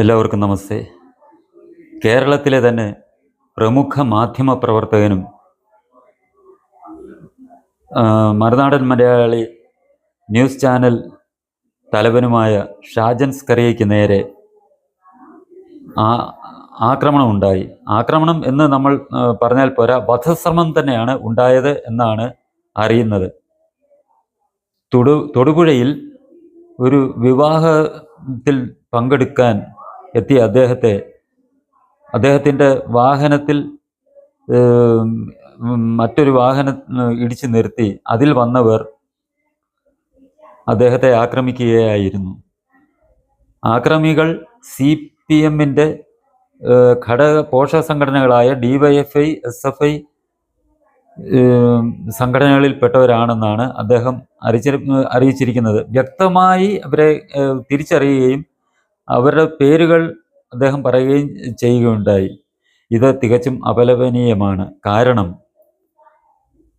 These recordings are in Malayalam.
എല്ലാവർക്കും നമസ്തേ. കേരളത്തിലെ തന്നെ പ്രമുഖ മാധ്യമ പ്രവർത്തകനും മറുനാടൻ മലയാളി ന്യൂസ് ചാനൽ തലവനുമായ ഷാജൻ സ്കറിയയ്ക്ക് നേരെ ആ ആക്രമണം ഉണ്ടായി. ആക്രമണം എന്ന് നമ്മൾ പറഞ്ഞാൽ പോരാ വധശ്രമം തന്നെയാണ് ഉണ്ടായത് എന്നാണ് അറിയുന്നത്. തൊടു തൊടുപുഴയിൽ ഒരു വിവാഹത്തിൽ പങ്കെടുക്കാൻ എത്തിയ അദ്ദേഹത്തെ അദ്ദേഹത്തിന്റെ വാഹനത്തിൽ മറ്റൊരു വാഹനം ഇടിച്ചു നിർത്തി. അതിൽ വന്നവർ അദ്ദേഹത്തെ ആക്രമിക്കുകയായിരുന്നു. ആക്രമികൾ സി പി എമ്മിന്റെ ഘടക പോഷക സംഘടനകളായ D Y F I S F I സംഘടനകളിൽപ്പെട്ടവരാണെന്നാണ് അദ്ദേഹം അറിയിച്ചി അറിയിച്ചിരിക്കുന്നത്. വ്യക്തമായി അവരെ തിരിച്ചറിയുകയും അവരുടെ പേരുകൾ അദ്ദേഹം പറയുകയും ചെയ്യുകയുണ്ടായി. ഇത് തികച്ചും അപലപനീയമാണ്. കാരണം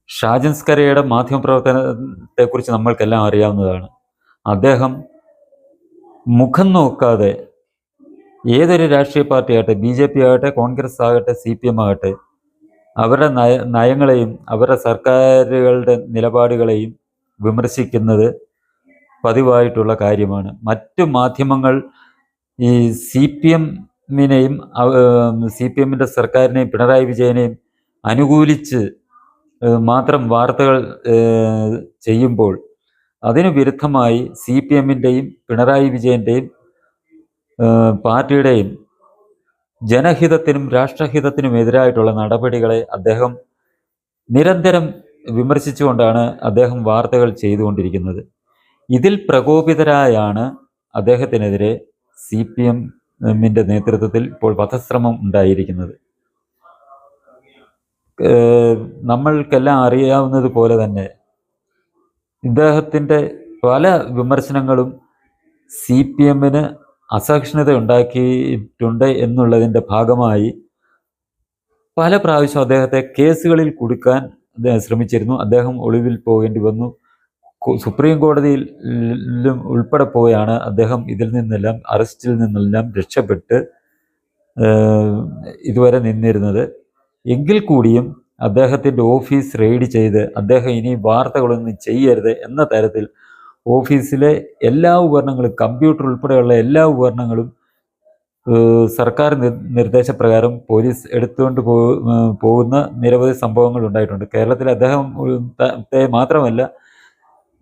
ഷാജൻസ്കരയുടെ മാധ്യമപ്രവർത്തനത്തെക്കുറിച്ച് നമ്മൾക്കെല്ലാം അറിയാവുന്നതാണ്. അദ്ദേഹം മുഖം നോക്കാതെ ഏതൊരു രാഷ്ട്രീയ പാർട്ടി ആകട്ടെ ബി ജെ പി ആകട്ടെ കോൺഗ്രസ് ആകട്ടെ സി പി എം ആകട്ടെ അവരുടെ നയ നയങ്ങളെയും അവരുടെ സർക്കാരുകളുടെ നിലപാടുകളെയും വിമർശിക്കുന്നത് പതിവായിട്ടുള്ള കാര്യമാണ്. മറ്റു മാധ്യമങ്ങൾ ഈ സി പി എമ്മിനെയും സി പി എമ്മിന്റെ സർക്കാരിനെയും പിണറായി വിജയനെയും അനുകൂലിച്ച് മാത്രം വാർത്തകൾ ചെയ്യുമ്പോൾ അതിനു വിരുദ്ധമായി സി പി എമ്മിന്റെയും പിണറായി വിജയന്റെയും പാർട്ടിയുടെയും ജനഹിതത്തിനും രാഷ്ട്രഹിതത്തിനും എതിരായിട്ടുള്ള നടപടികളെ അദ്ദേഹം നിരന്തരം വിമർശിച്ചുകൊണ്ടാണ് അദ്ദേഹം വാർത്തകൾ ചെയ്തുകൊണ്ടിരിക്കുന്നത്. ഇതിൽ പ്രകോപിതരായാണ് അദ്ദേഹത്തിനെതിരെ സി പി എമ്മിന്റെ നേതൃത്വത്തിൽ ഇപ്പോൾ വധശ്രമം ഉണ്ടായിരിക്കുന്നത്. നമ്മൾക്കെല്ലാം അറിയാവുന്നത് പോലെ തന്നെ ഇദ്ദേഹത്തിന്റെ പല വിമർശനങ്ങളും സി പി എമ്മിന് അസഹിഷ്ണുത ഉണ്ടാക്കിയിട്ടുണ്ട് എന്നുള്ളതിന്റെ ഭാഗമായി പല പ്രാവശ്യം അദ്ദേഹത്തെ കേസുകളിൽ കുടുക്കാൻ ശ്രമിച്ചിരുന്നു. അദ്ദേഹം ഒളിവിൽ പോകേണ്ടി വന്നു. സുപ്രീം കോടതിയിലും ഉൾപ്പെടെ പോയാണ് അദ്ദേഹം ഇതിൽ നിന്നെല്ലാം അറസ്റ്റിൽ നിന്നെല്ലാം രക്ഷപ്പെട്ട് ഇതുവരെ നിന്നിരുന്നത്. എങ്കിൽ കൂടിയും അദ്ദേഹത്തിന്റെ ഓഫീസ് റെയ്ഡ് ചെയ്ത് അദ്ദേഹം ഇനി വാർത്തകളൊന്നും ചെയ്യരുത് എന്ന തരത്തിൽ ഓഫീസിലെ എല്ലാ ഉപകരണങ്ങളും കമ്പ്യൂട്ടർ ഉൾപ്പെടെയുള്ള എല്ലാ ഉപകരണങ്ങളും സർക്കാർ നിർ- നിർദ്ദേശപ്രകാരം പോലീസ് എടുത്തുകൊണ്ട് പോകുന്ന നിരവധി സംഭവങ്ങൾ ഉണ്ടായിട്ടുണ്ട്. കേരളത്തിൽ അദ്ദേഹം മാത്രമല്ല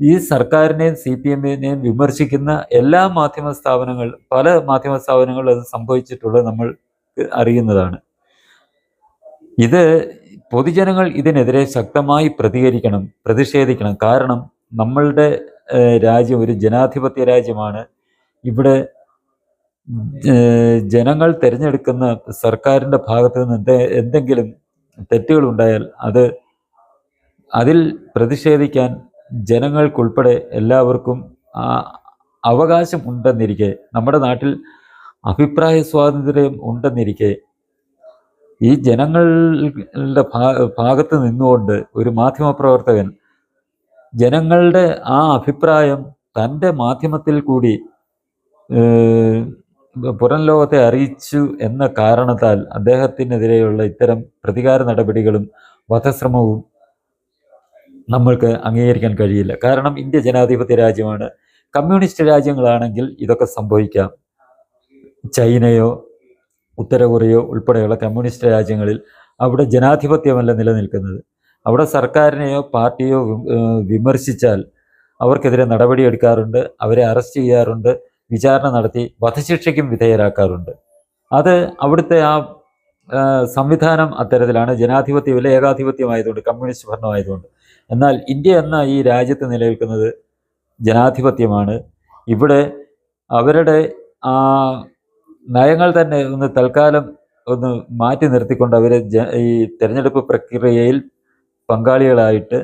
ഈ സർക്കാരിനെയും സി പി എമ്മിനെയും വിമർശിക്കുന്ന എല്ലാ മാധ്യമ സ്ഥാപനങ്ങൾ പല മാധ്യമ സ്ഥാപനങ്ങളും അത് സംഭവിച്ചിട്ടുള്ളത് നമ്മൾ അറിയുന്നതാണ്. ഇത് പൊതുജനങ്ങൾ ഇതിനെതിരെ ശക്തമായി പ്രതികരിക്കണം പ്രതിഷേധിക്കണം. കാരണം നമ്മളുടെ രാജ്യം ഒരു ജനാധിപത്യ രാജ്യമാണ്. ഇവിടെ ജനങ്ങൾ തിരഞ്ഞെടുക്കുന്ന സർക്കാരിന്റെ ഭാഗത്ത് നിന്ന് എന്തെ- എന്തെങ്കിലും തെറ്റുകൾ ഉണ്ടായാൽ അത് അതിൽ പ്രതിഷേധിക്കാൻ ജനങ്ങൾക്കുൾപ്പെടെ എല്ലാവർക്കും ആ അവകാശം ഉണ്ടെന്നിരിക്കെ നമ്മുടെ നാട്ടിൽ അഭിപ്രായ സ്വാതന്ത്ര്യം ഉണ്ടെന്നിരിക്കെ ഈ ജനങ്ങളുടെ ഭാഗത്ത് നിന്നുകൊണ്ട് ഒരു മാധ്യമപ്രവർത്തകൻ ജനങ്ങളുടെ ആ അഭിപ്രായം തന്റെ മാധ്യമത്തിൽ കൂടി പുറം ലോകത്തെ അറിയിച്ചു എന്ന കാരണത്താൽ അദ്ദേഹത്തിനെതിരെയുള്ള ഇത്തരം പ്രതികാര നടപടികളും വധശ്രമവും നമ്മൾക്ക് അംഗീകരിക്കാൻ കഴിയില്ല. കാരണം ഇന്ത്യ ജനാധിപത്യ രാജ്യമാണ്. കമ്മ്യൂണിസ്റ്റ് രാജ്യങ്ങളാണെങ്കിൽ ഇതൊക്കെ സംഭവിക്കാം. ചൈനയോ ഉത്തര കൊറിയയോ ഉൾപ്പെടെയുള്ള കമ്മ്യൂണിസ്റ്റ് രാജ്യങ്ങളിൽ അവിടെ ജനാധിപത്യമല്ല നിലനിൽക്കുന്നത്. അവിടെ സർക്കാരിനെയോ പാർട്ടിയോ വിമർശിച്ചാൽ അവർക്കെതിരെ നടപടിയെടുക്കാറുണ്ട് അവരെ അറസ്റ്റ് ചെയ്യാറുണ്ട് വിചാരണ നടത്തി വധശിക്ഷയ്ക്കും വിധേയരാക്കാറുണ്ട്. അത് അവിടുത്തെ ആ സംവിധാനം അത്തരത്തിലാണ്. ജനാധിപത്യമില്ല ഏകാധിപത്യമായതുകൊണ്ട് കമ്മ്യൂണിസ്റ്റ് ഭരണമായതുകൊണ്ട്. എന്നാൽ ഇന്ത്യ എന്ന ഈ രാജ്യത്ത് നിലനിൽക്കുന്നത് ജനാധിപത്യമാണ്. ഇവിടെ അവരുടെ ആ നയങ്ങൾ തന്നെ ഒന്ന് തൽക്കാലം ഒന്ന് മാറ്റി നിർത്തിക്കൊണ്ട് അവരെ ഈ തെരഞ്ഞെടുപ്പ് പ്രക്രിയയിൽ പങ്കാളികളായിട്ട്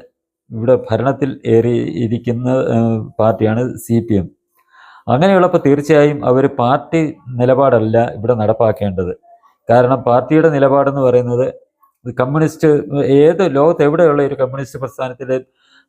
ഇവിടെ ഭരണത്തിൽ ഏറി ഇരിക്കുന്ന പാർട്ടിയാണ് സി പി എം. അങ്ങനെയുള്ളപ്പോൾ തീർച്ചയായും അവർ പാർട്ടി നിലപാടല്ല ഇവിടെ നടപ്പാക്കേണ്ടത്. കാരണം പാർട്ടിയുടെ നിലപാടെന്ന് പറയുന്നത് കമ്മ്യൂണിസ്റ്റ് ഏത് ലോകത്ത് എവിടെയുള്ള ഒരു കമ്മ്യൂണിസ്റ്റ് പ്രസ്ഥാനത്തിലെ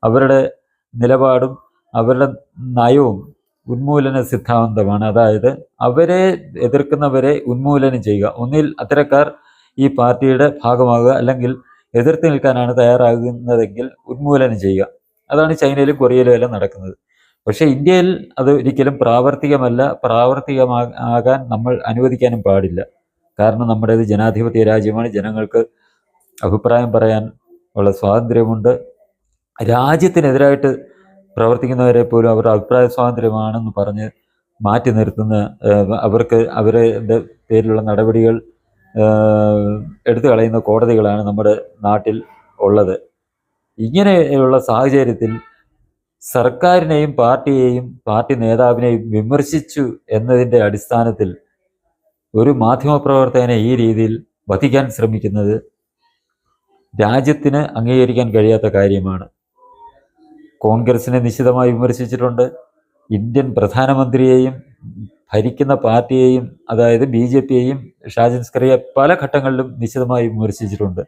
അവരുടെ നിലപാടും അവരുടെ നയവും ഉന്മൂലന സിദ്ധാന്തമാണ്. അതായത് അവരെ എതിർക്കുന്നവരെ ഉന്മൂലനം ചെയ്യുക. ഒന്നിൽ അത്തരക്കാർ ഈ പാർട്ടിയുടെ ഭാഗമാകുക അല്ലെങ്കിൽ എതിർത്ത് നിൽക്കാനാണ് തയ്യാറാകുന്നതെങ്കിൽ ഉന്മൂലനം ചെയ്യുക. അതാണ് ചൈനയിലും കൊറിയയിലും എല്ലാം നടക്കുന്നത്. പക്ഷേ ഇന്ത്യയിൽ അത് ഒരിക്കലും പ്രാവർത്തികമല്ല. പ്രാവർത്തികമാകാൻ നമ്മൾ അനുവദിക്കാനും പാടില്ല. കാരണം നമ്മുടേത് ജനാധിപത്യ രാജ്യമാണ്. ജനങ്ങൾക്ക് അഭിപ്രായം പറയാൻ ഉള്ള സ്വാതന്ത്ര്യമുണ്ട്. രാജ്യത്തിനെതിരായിട്ട് പ്രവർത്തിക്കുന്നവരെ പോലും അവരുടെ അഭിപ്രായ സ്വാതന്ത്ര്യമാണെന്ന് പറഞ്ഞ് മാറ്റി നിർത്തുന്ന അവർക്ക് അവരുടെ പേരിലുള്ള നടപടികൾ എടുത്തു കളയുന്ന കോടതികളാണ് നമ്മുടെ നാട്ടിൽ ഉള്ളത്. ഇങ്ങനെയുള്ള സാഹചര്യത്തിൽ സർക്കാരിനെയും പാർട്ടിയെയും പാർട്ടി നേതാവിനെയും വിമർശിച്ചു എന്നതിന്റെ അടിസ്ഥാനത്തിൽ ഒരു മാധ്യമപ്രവർത്തകനെ ഈ രീതിയിൽ വധിക്കാൻ ശ്രമിക്കുന്നത് രാജ്യത്തിന് അംഗീകരിക്കാൻ കഴിയാത്ത കാര്യമാണ്. കോൺഗ്രസിനെ നിശിതമായി വിമർശിച്ചിട്ടുണ്ട്. ഇന്ത്യൻ പ്രധാനമന്ത്രിയെയും ഭരിക്കുന്ന പാർട്ടിയെയും അതായത് ബി ജെ പിയെയും ഷാജിൻസ്കറിയെ പല ഘട്ടങ്ങളിലും നിശിതമായി വിമർശിച്ചിട്ടുണ്ട്.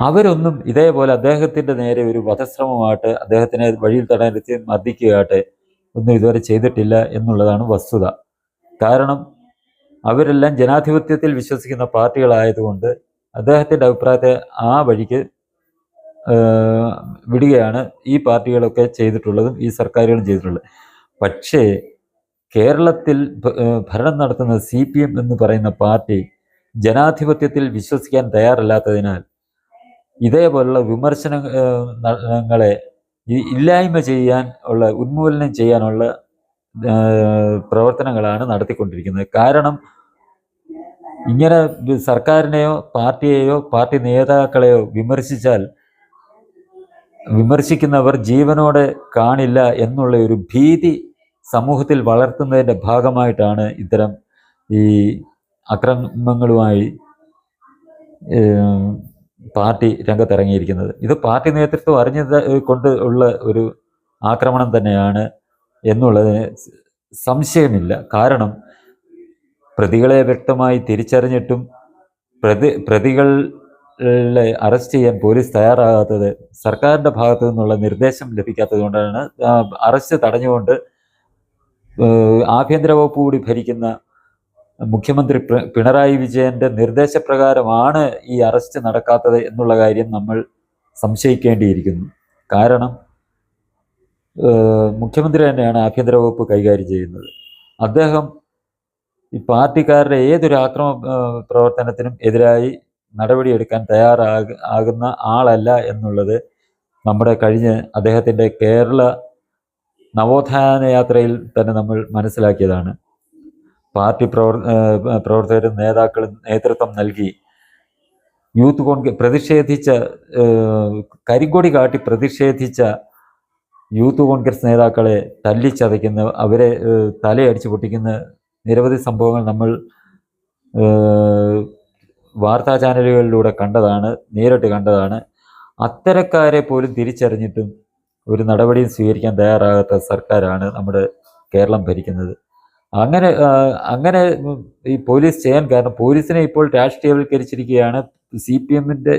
അവരൊന്നും ഇതേപോലെ അദ്ദേഹത്തിന്റെ നേരെ ഒരു വധശ്രമമായിട്ട് അദ്ദേഹത്തിനെ വഴിയിൽ തടഞ്ഞെത്തി മർദ്ദിക്കുകയാട്ടെ ഒന്നും ഇതുവരെ ചെയ്തിട്ടില്ല എന്നുള്ളതാണ് വസ്തുത. കാരണം അവരെല്ലാം ജനാധിപത്യത്തിൽ വിശ്വസിക്കുന്ന പാർട്ടികളായതുകൊണ്ട് അദ്ദേഹത്തിന്റെ അഭിപ്രായത്തെ ആ വഴിക്ക് വിടുകയാണ് ഈ പാർട്ടികളൊക്കെ ചെയ്തിട്ടുള്ളതും ഈ സർക്കാരുകളും ചെയ്തിട്ടുള്ളത്. പക്ഷേ കേരളത്തിൽ ഭരണം നടത്തുന്ന സി പി എം എന്ന് പറയുന്ന പാർട്ടി ജനാധിപത്യത്തിൽ വിശ്വസിക്കാൻ തയ്യാറല്ലാത്തതിനാൽ ഇതേപോലുള്ള വിമർശനങ്ങളെ ഇല്ലായ്മ ചെയ്യാൻ ഉള്ള ഉന്മൂലനം ചെയ്യാനുള്ള പ്രവർത്തനങ്ങളാണ് നടത്തിക്കൊണ്ടിരിക്കുന്നത്. കാരണം ഇങ്ങനെ സർക്കാരിനെയോ പാർട്ടിയെയോ പാർട്ടി നേതാക്കളെയോ വിമർശിച്ചാൽ വിമർശിക്കുന്നവർ ജീവനോടെ കാണില്ല എന്നുള്ള ഒരു ഭീതി സമൂഹത്തിൽ വളർത്തുന്നതിന്റെ ഭാഗമായിട്ടാണ് ഇത്തരം ഈ അക്രമങ്ങളുമായി പാർട്ടി രംഗത്തിറങ്ങിയിരിക്കുന്നത്. ഇത് പാർട്ടി നേതൃത്വം അറിഞ്ഞത് കൊണ്ട് ഉള്ള ഒരു ആക്രമണം തന്നെയാണ് എന്നുള്ളതിന് സംശയമില്ല. കാരണം പ്രതികളെ വ്യക്തമായി തിരിച്ചറിഞ്ഞിട്ടും പ്രതി പ്രതികളെ അറസ്റ്റ് ചെയ്യാൻ പോലീസ് തയ്യാറാകാത്തത് സർക്കാരിന്റെ ഭാഗത്തു നിന്നുള്ള നിർദ്ദേശം ലഭിക്കാത്തത് കൊണ്ടാണ്. അറസ്റ്റ് തടഞ്ഞുകൊണ്ട് ആഭ്യന്തര വകുപ്പ് കൂടി ഭരിക്കുന്ന മുഖ്യമന്ത്രി പിണറായി വിജയന്റെ നിർദ്ദേശപ്രകാരമാണ് ഈ അറസ്റ്റ് നടക്കാത്തത് എന്നുള്ള കാര്യം നമ്മൾ സംശയിക്കേണ്ടിയിരിക്കുന്നു. കാരണം മുഖ്യമന്ത്രി തന്നെയാണ് ആഭ്യന്തര വകുപ്പ് കൈകാര്യം ചെയ്യുന്നത്. അദ്ദേഹം ഈ പാർട്ടിക്കാരുടെ ഏതൊരു ആക്രമ പ്രവർത്തനത്തിനും എതിരായി നടപടിയെടുക്കാൻ തയ്യാറാക ആകുന്ന ആളല്ല എന്നുള്ളത് നമ്മുടെ കഴിഞ്ഞ അദ്ദേഹത്തിന്റെ കേരള നവോത്ഥാന യാത്രയിൽ തന്നെ നമ്മൾ മനസ്സിലാക്കിയതാണ്. പാർട്ടി പ്രവർ പ്രവർത്തകരും നേതാക്കളും നേതൃത്വം നൽകി. യൂത്ത് കോൺഗ്രസ് പ്രതിഷേധിച്ച കരിങ്കൊടി കാട്ടി പ്രതിഷേധിച്ച യൂത്ത് കോൺഗ്രസ് നേതാക്കളെ തല്ലിച്ചതയ്ക്കുന്ന അവരെ തലയടിച്ച് പൊട്ടിക്കുന്ന നിരവധി സംഭവങ്ങൾ നമ്മൾ വാർത്താ ചാനലുകളിലൂടെ കണ്ടതാണ് നേരിട്ട് കണ്ടതാണ്. അത്തരക്കാരെ പോലും തിരിച്ചറിഞ്ഞിട്ടും ഒരു നടപടിയും സ്വീകരിക്കാൻ തയ്യാറാകാത്ത സർക്കാരാണ് നമ്മുടെ കേരളം ഭരിക്കുന്നത്. അങ്ങനെ അങ്ങനെ ഈ പോലീസ് ചെയ്യാൻ കാരണം പോലീസിനെ ഇപ്പോൾ രാഷ്ട്രീയവൽക്കരിച്ചിരിക്കുകയാണ്. സി പി എമ്മിന്റെ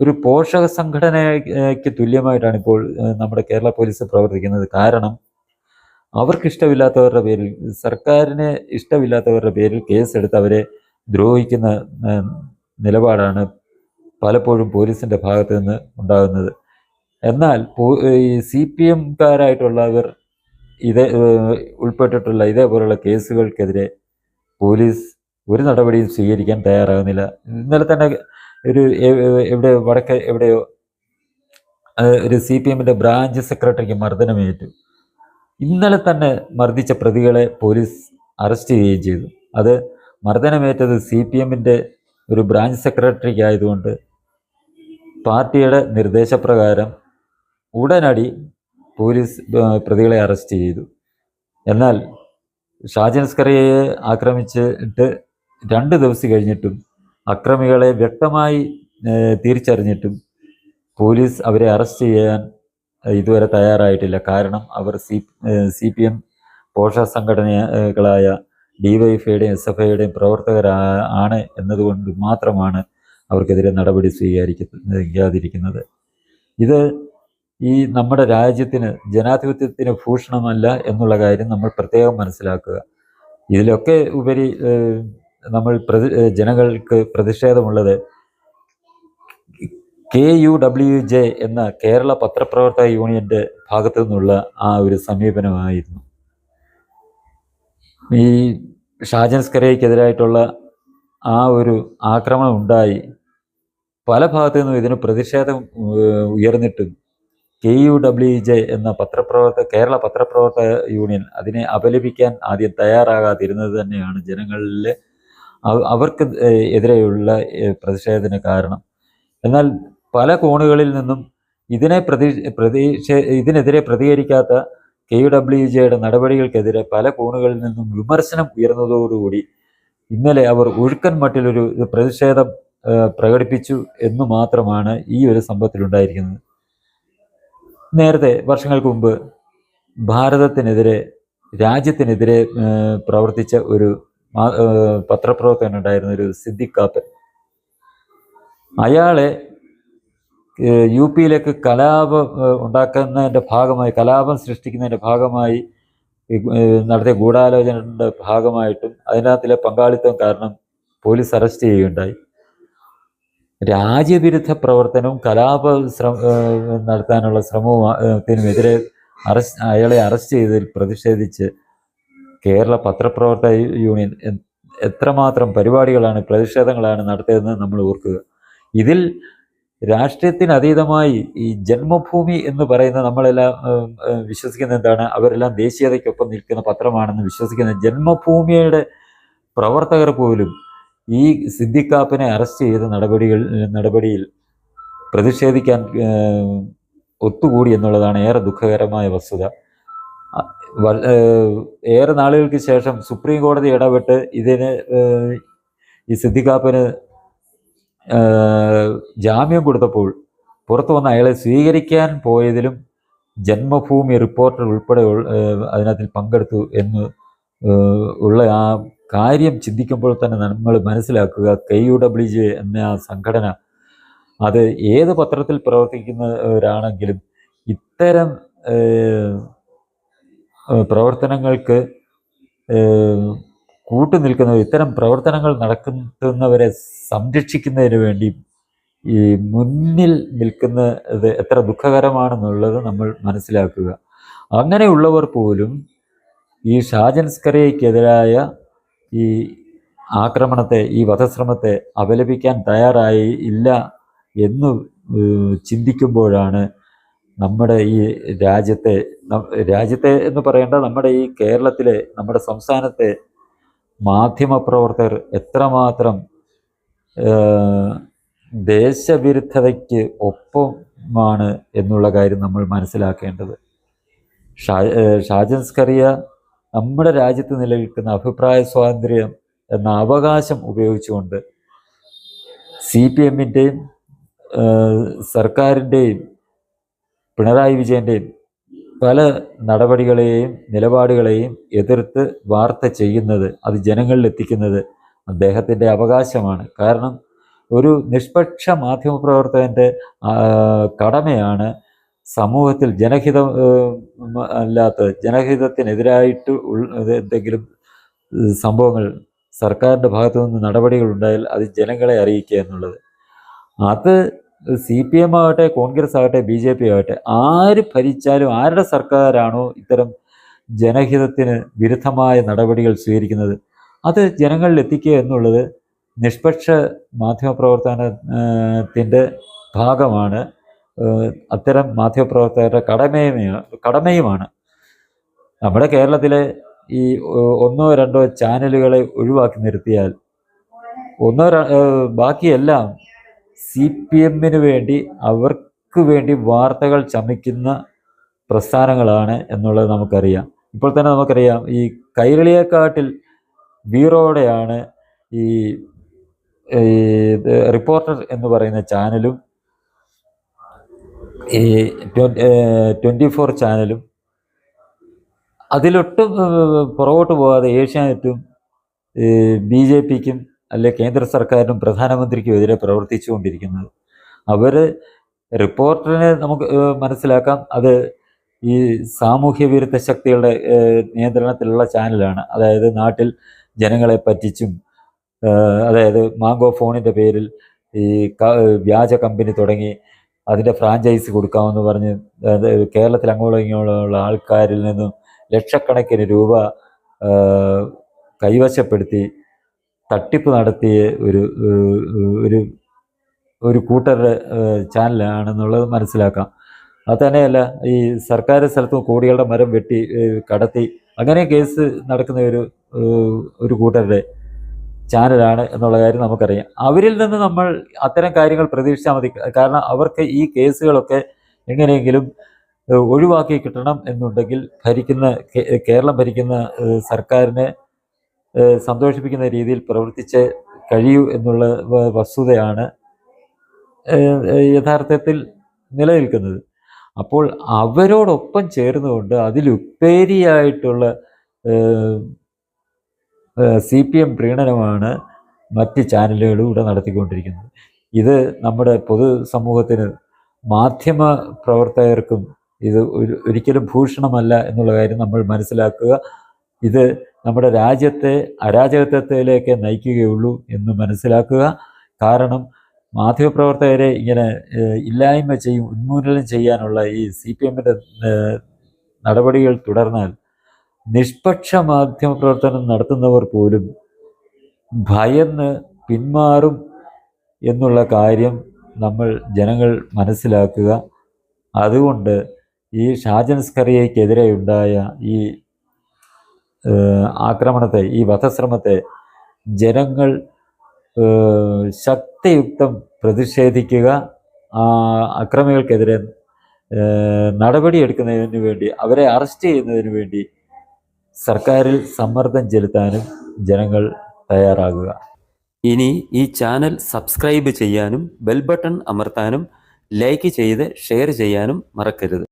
ഒരു പോഷക സംഘടനയ്ക്ക് തുല്യമായിട്ടാണ് ഇപ്പോൾ നമ്മുടെ കേരള പോലീസ് പ്രവർത്തിക്കുന്നത്. കാരണം അവർക്ക് ഇഷ്ടമില്ലാത്തവരുടെ പേരിൽ സർക്കാരിനെ ഇഷ്ടമില്ലാത്തവരുടെ പേരിൽ കേസെടുത്ത് അവരെ ദ്രോഹിക്കുന്ന നിലപാടാണ് പലപ്പോഴും പോലീസിന്റെ ഭാഗത്ത് നിന്ന് ഉണ്ടാകുന്നത്. എന്നാൽ ഈ സി പി എംകാരായിട്ടുള്ളവർ ഇതേ ഉൾപ്പെട്ടിട്ടുള്ള ഇതേപോലുള്ള കേസുകൾക്കെതിരെ പോലീസ് ഒരു നടപടിയും സ്വീകരിക്കാൻ തയ്യാറാകുന്നില്ല. ഇന്നലെ തന്നെ ഒരു എവിടെ വടക്ക് എവിടെയോ ഒരു സി പി എമ്മിന്റെ ബ്രാഞ്ച് സെക്രട്ടറിക്ക് മർദ്ദനമേറ്റു. ഇന്നലെ തന്നെ മർദ്ദിച്ച പ്രതികളെ പോലീസ് അറസ്റ്റ് ചെയ്യുകയും ചെയ്തു. അത് മർദ്ദനമേറ്റത് സി പി എമ്മിന്റെ ഒരു ബ്രാഞ്ച് സെക്രട്ടറിക്ക് ആയതുകൊണ്ട് പാർട്ടിയുടെ നിർദ്ദേശപ്രകാരം ഉടനടി പോലീസ് പ്രതികളെ അറസ്റ്റ് ചെയ്തു. എന്നാൽ ഷാജൻസ്കറിയെ ആക്രമിച്ചിട്ട് രണ്ട് ദിവസം കഴിഞ്ഞിട്ടും അക്രമികളെ വ്യക്തമായി തിരിച്ചറിഞ്ഞിട്ടും പോലീസ് അവരെ അറസ്റ്റ് ചെയ്യാൻ ഇതുവരെ തയ്യാറായിട്ടില്ല. കാരണം അവർ സി സി പി എം പോഷക സംഘടനകളായ ഡിവൈഎഫ്ഐയുടെയും എസ് എഫ് ഐയുടെയും പ്രവർത്തകരാ ആണ് എന്നതുകൊണ്ട് മാത്രമാണ് അവർക്കെതിരെ നടപടി സ്വീകരിക്കാതിരിക്കുന്നത്. ഇത് ഈ നമ്മുടെ രാജ്യത്തിന് ജനാധിപത്യത്തിന് ഭൂഷണമല്ല എന്നുള്ള കാര്യം നമ്മൾ പ്രത്യേകം മനസ്സിലാക്കുക. ഇതിലൊക്കെ ഉപരി നമ്മൾ പ്രതി ജനങ്ങൾക്ക് പ്രതിഷേധമുള്ളത് കെ യു ഡബ്ല്യു ജെ എന്ന കേരള പത്രപ്രവർത്തക യൂണിയന്റെ ഭാഗത്തു നിന്നുള്ള ആ ഒരു സമീപനമായിരുന്നു. ഈ ഷാജൻസ്കരയ്ക്കെതിരായിട്ടുള്ള ആ ഒരു ആക്രമണം ഉണ്ടായി. പല ഭാഗത്തു നിന്നും ഇതിന് പ്രതിഷേധം ഉയർന്നിട്ടും കെ യു ഡബ്ല്യു ജെ എന്ന പത്രപ്രവർത്തക കേരള പത്രപ്രവർത്തക യൂണിയൻ അതിനെ അപലപിക്കാൻ ആദ്യം തയ്യാറാകാതിരുന്നത് തന്നെയാണ് ജനങ്ങളിലെ അവർക്ക് എതിരെയുള്ള പ്രതിഷേധത്തിന് കാരണം. എന്നാൽ പല കോണുകളിൽ നിന്നും ഇതിനെ പ്രതി പ്രതീക്ഷ ഇതിനെതിരെ പ്രതികരിക്കാത്ത കെ ഡബ്ല്യു ജെയുടെ നടപടികൾക്കെതിരെ പല കോണുകളിൽ നിന്നും വിമർശനം ഉയർന്നതോടുകൂടി ഇന്നലെ അവർ ഒഴുക്കൻ മട്ടിലൊരു പ്രതിഷേധം പ്രകടിപ്പിച്ചു എന്ന് മാത്രമാണ് ഈ ഒരു സംഭവത്തിലുണ്ടായിരിക്കുന്നത്. നേരത്തെ വർഷങ്ങൾക്ക് മുമ്പ് ഭാരതത്തിനെതിരെ രാജ്യത്തിനെതിരെ പ്രവർത്തിച്ച ഒരു പത്രപ്രവർത്തകനുണ്ടായിരുന്ന ഒരു സിദ്ദിഖ് കാപ്പൻ അയാളെ യു പിയിലേക്ക് കലാപം ഉണ്ടാക്കുന്നതിന്റെ ഭാഗമായി കലാപം സൃഷ്ടിക്കുന്നതിന്റെ ഭാഗമായി നടത്തിയ ഗൂഢാലോചനയുടെ ഭാഗമായിട്ടും അതിനകത്തിലെ പങ്കാളിത്തം കാരണം പോലീസ് അറസ്റ്റ് ചെയ്യുകയുണ്ടായി. രാജ്യവിരുദ്ധ പ്രവർത്തനവും കലാപ ശ്രമ നടത്താനുള്ള ശ്രമത്തിനുമെതിരെ അറസ്റ്റ് അയാളെ അറസ്റ്റ് ചെയ്തതിൽ പ്രതിഷേധിച്ച് കേരള പത്രപ്രവർത്തക യൂണിയൻ എത്രമാത്രം പരിപാടികളാണ് പ്രതിഷേധങ്ങളാണ് നടത്തിയതെന്ന് നമ്മൾ ഓർക്കുക. ഇതിൽ രാഷ്ട്രീയത്തിന് അതീതമായി ഈ ജന്മഭൂമി എന്ന് പറയുന്ന നമ്മളെല്ലാം വിശ്വസിക്കുന്ന എന്താണ്? അവരെല്ലാം ദേശീയതയ്ക്കൊപ്പം നിൽക്കുന്ന പത്രമാണെന്ന് വിശ്വസിക്കുന്ന ജന്മഭൂമിയുടെ പ്രവർത്തകർ പോലും ഈ സിദ്ദിഖാപ്പിനെ അറസ്റ്റ് ചെയ്ത നടപടികൾ നടപടിയിൽ പ്രതിഷേധിക്കാൻ ഒത്തുകൂടി എന്നുള്ളതാണ് ഏറെ ദുഃഖകരമായ വസ്തുത. ഏറെ നാളുകൾക്ക് ശേഷം സുപ്രീം കോടതി ഇടപെട്ട് ഇതിന് ഈ സിദ്ദിഖാപ്പിന് ജാമ്യം കൊടുത്തപ്പോൾ പുറത്തു വന്ന അയാളെ സ്വീകരിക്കാൻ പോയതിലും ജന്മഭൂമി റിപ്പോർട്ടർ ഉൾപ്പെടെ ഉൾ- അതിനകത്തിൽ പങ്കെടുത്തു എന്ന് ഉള്ള ആ കാര്യം ചിന്തിക്കുമ്പോൾ തന്നെ നമ്മൾ മനസ്സിലാക്കുക കെ യു ഡബ്ല്യു ജെ എന്ന ആ സംഘടന അത് ഏത് പത്രത്തിൽ പ്രവർത്തിക്കുന്നവരാണെങ്കിലും ഇത്തരം പ്രവർത്തനങ്ങൾക്ക് ഏഹ്, കൂട്ടുനിൽക്കുന്നവർ ഇത്തരം പ്രവർത്തനങ്ങൾ നടക്കുന്നവരെ സംരക്ഷിക്കുന്നതിന് വേണ്ടി ഈ മുന്നിൽ നിൽക്കുന്നത് എത്ര ദുഃഖകരമാണെന്നുള്ളത് നമ്മൾ മനസ്സിലാക്കുക. അങ്ങനെയുള്ളവർ പോലും ഈ ഷാജൻസ്കരയ്ക്കെതിരായ ഈ ആക്രമണത്തെ ഈ വധശ്രമത്തെ അപലപിക്കാൻ തയ്യാറായി ഇല്ല എന്ന് ചിന്തിക്കുമ്പോഴാണ് നമ്മുടെ ഈ രാജ്യത്തെ രാജ്യത്തെ എന്ന് പറയേണ്ട നമ്മുടെ ഈ കേരളത്തിലെ നമ്മുടെ സംസ്ഥാനത്തെ മാധ്യമപ്രവർത്തകർ എത്രമാത്രം ദേശവിരുദ്ധതയ്ക്ക് ഒപ്പമാണ് എന്നുള്ള കാര്യം നമ്മൾ മനസ്സിലാക്കേണ്ടത്. ഷാ ഷാജൻസ്കറിയ നമ്മുടെ രാജ്യത്ത് നിലനിൽക്കുന്ന അഭിപ്രായ സ്വാതന്ത്ര്യം എന്ന അവകാശം ഉപയോഗിച്ചുകൊണ്ട് സി പി എമ്മിന്റെയും സർക്കാരിന്റെയും പിണറായി വിജയന്റെയും പല നടപടികളെയും നിലപാടുകളെയും എതിർത്ത് വാർത്ത ചെയ്യുന്നത് അത് ജനങ്ങളിൽ എത്തിക്കുന്നത് അദ്ദേഹത്തിന്റെ അവകാശമാണ്. കാരണം ഒരു നിഷ്പക്ഷ മാധ്യമപ്രവർത്തകന്റെ കടമയാണ് സമൂഹത്തിൽ ജനഹിത അല്ലാത്ത ജനഹിതത്തിനെതിരായിട്ട് എന്തെങ്കിലും സംഭവങ്ങൾ സർക്കാരിന്റെ ഭാഗത്തു നിന്ന് നടപടികൾ ഉണ്ടായാൽ അത് ജനങ്ങളെ അറിയിക്കുക എന്നുള്ളത്. അത് സി പി എം ആകട്ടെ കോൺഗ്രസ് ആകട്ടെ ബി ജെ പി ആകട്ടെ ആര് ഭരിച്ചാലും ആരുടെ സർക്കാരാണോ ഇത്തരം ജനഹിതത്തിന് വിരുദ്ധമായ നടപടികൾ സ്വീകരിക്കുന്നത്? അത് ജനങ്ങളിൽ എത്തിക്കുക എന്നുള്ളത് നിഷ്പക്ഷ മാധ്യമപ്രവർത്തനത്തിന്റെ ഭാഗമാണ്. അത്തരം മാധ്യമപ്രവർത്തകരുടെ കടമയുമാണ് കടമയുമാണ്. നമ്മുടെ കേരളത്തിലെ ഈ ഒന്നോ രണ്ടോ ചാനലുകളെ ഒഴിവാക്കി നിർത്തിയാൽ ഒന്നോ ബാക്കിയെല്ലാം സി പി എമ്മിന് വേണ്ടി അവർക്ക് വേണ്ടി വാർത്തകൾ ചമയ്ക്കുന്ന പ്രസ്ഥാനങ്ങളാണ് എന്നുള്ളത് നമുക്കറിയാം. ഇപ്പോൾ തന്നെ നമുക്കറിയാം ഈ കൈരളിയെക്കാട്ടിൽ വീറോടെയാണ് ഈ റിപ്പോർട്ടർ എന്ന് പറയുന്ന ചാനലും ഈ ട്വന്റി ഫോർ ചാനലും അതിലൊട്ടും പുറകോട്ട് പോകാതെ ഏഷ്യാനെറ്റും ബി ജെ പിക്കും അല്ലെ കേന്ദ്ര സർക്കാരിനും പ്രധാനമന്ത്രിക്കും എതിരെ പ്രവർത്തിച്ചുകൊണ്ടിരിക്കുന്നത്. അവർ റിപ്പോർട്ടറിനെ നമുക്ക് മനസ്സിലാക്കാം. അത് ഈ സാമൂഹ്യ വിരുദ്ധ ശക്തികളുടെ നിയന്ത്രണത്തിലുള്ള ചാനലാണ്. അതായത് നാട്ടിൽ ജനങ്ങളെ പറ്റിച്ചും അതായത് മാംഗോ ഫോണിന്റെ പേരിൽ ഈ വ്യാജ കമ്പനി തുടങ്ങി അതിന്റെ ഫ്രാഞ്ചൈസി കൊടുക്കാമെന്ന് പറഞ്ഞ് കേരളത്തിൽ അങ്ങോളം ഇങ്ങോളമുള്ള ആൾക്കാരിൽ നിന്നും ലക്ഷക്കണക്കിന് രൂപ കൈവശപ്പെടുത്തി തട്ടിപ്പ് നടത്തിയ ഒരു ഒരു ഒരു കൂട്ടരുടെ ചാനലാണെന്നുള്ളത് മനസ്സിലാക്കാം. അത് തന്നെയല്ല ഈ സർക്കാർ സ്ഥലത്ത് കോടികളുടെ മരം വെട്ടി കടത്തി അങ്ങനെ കേസ് നടക്കുന്ന ഒരു ഒരു കൂട്ടരുടെ ചാനലാണ് എന്നുള്ള കാര്യം നമുക്കറിയാം. അവരിൽ നിന്ന് നമ്മൾ അത്തരം കാര്യങ്ങൾ പ്രതീക്ഷിച്ചാൽ മതി. കാരണം അവർക്ക് ഈ കേസുകളൊക്കെ എങ്ങനെയെങ്കിലും ഒഴിവാക്കി കിട്ടണം എന്നുണ്ടെങ്കിൽ ഭരിക്കുന്ന കേരളം ഭരിക്കുന്ന സർക്കാരിനെ സന്തോഷിപ്പിക്കുന്ന രീതിയിൽ പ്രവർത്തിച്ച് കഴിയൂ എന്നുള്ള വസ്തുതയാണ് യഥാർത്ഥത്തിൽ നിലനിൽക്കുന്നത്. അപ്പോൾ അവരോടൊപ്പം ചേർന്നുകൊണ്ട് അതിലുപരിയായിട്ടുള്ള സി പി എം പ്രീണനമാണ് മറ്റ് ചാനലുകളും ഇവിടെ നടത്തിക്കൊണ്ടിരിക്കുന്നത്. ഇത് നമ്മുടെ പൊതു സമൂഹത്തിന് മാധ്യമ പ്രവർത്തകർക്കും ഇത് ഒരു ഒരിക്കലും ഭൂഷണമല്ല എന്നുള്ള കാര്യം നമ്മൾ മനസ്സിലാക്കുക. ഇത് നമ്മുടെ രാജ്യത്തെ അരാജകത്വത്തിലേക്ക് നയിക്കുകയുള്ളൂ എന്ന് മനസ്സിലാക്കുക. കാരണം മാധ്യമപ്രവർത്തകരെ ഇങ്ങനെ ഇല്ലായ്മ ചെയ്യും ഉന്മൂലനം ചെയ്യാനുള്ള ഈ സി പി എമ്മിന്റെ നടപടികൾ തുടർന്നാൽ നിഷ്പക്ഷ മാധ്യമപ്രവർത്തനം നടത്തുന്നവർ പോലും ഭയന്ന് പിന്മാറും എന്നുള്ള കാര്യം നമ്മൾ ജനങ്ങൾ മനസ്സിലാക്കുക. അതുകൊണ്ട് ഈ ഷാജൻസ്കറിയയ്ക്കെതിരെ ഉണ്ടായ ഈ ആക്രമണത്തെ ഈ വധശ്രമത്തെ ജനങ്ങൾ ശക്തിയുക്തം പ്രതിഷേധിക്കുക അക്രമികൾക്കെതിരെ നടപടിയെടുക്കുന്നതിന് വേണ്ടി അവരെ അറസ്റ്റ് ചെയ്യുന്നതിന് വേണ്ടി സർക്കാരിൽ സമ്മർദ്ദം ചെലുത്താനും ജനങ്ങൾ തയ്യാറാകുക. ഇനി ഈ ചാനൽ സബ്സ്ക്രൈബ് ചെയ്യാനും ബെൽ ബട്ടൺ അമർത്താനും ലൈക്ക് ചെയ്ത് ഷെയർ ചെയ്യാനും മറക്കരുത്.